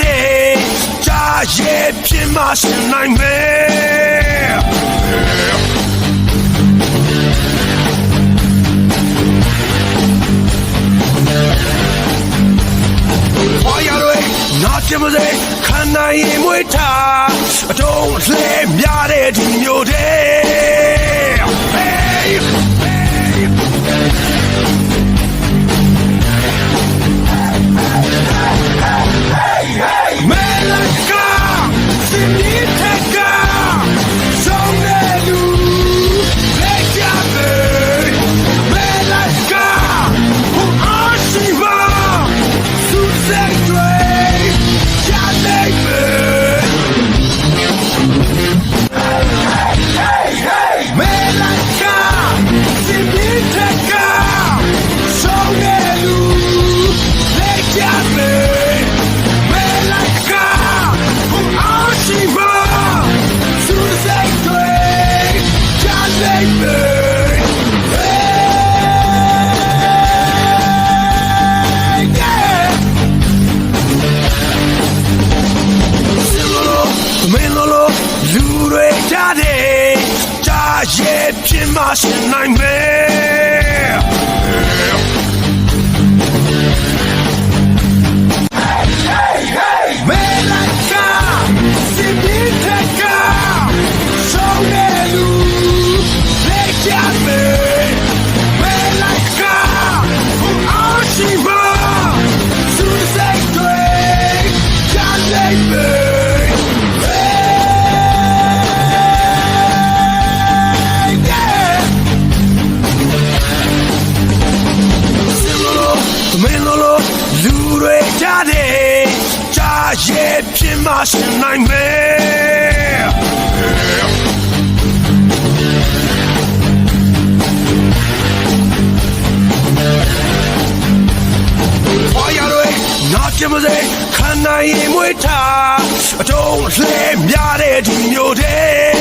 တယ်ကြာရဲ့ပြင်မရှင်နိုင်မယ် ဘာရရဲနာကျမစေခန္ဓာရင်မွေးထားအတုံးလှဲမြတဲ့ဒီမျိုးတဲ့ တွေကြတယ်ကြာရဲ့ပြင်မရှင်နိုင်မယ် ပြင်မရှင်နိုင်မယ်ဘာရရဲနာကျမစေခန္ဓာရင်မွေးထားအတုံးလှဲမြတဲ့ဒီမျိုးတဲ့ Hey!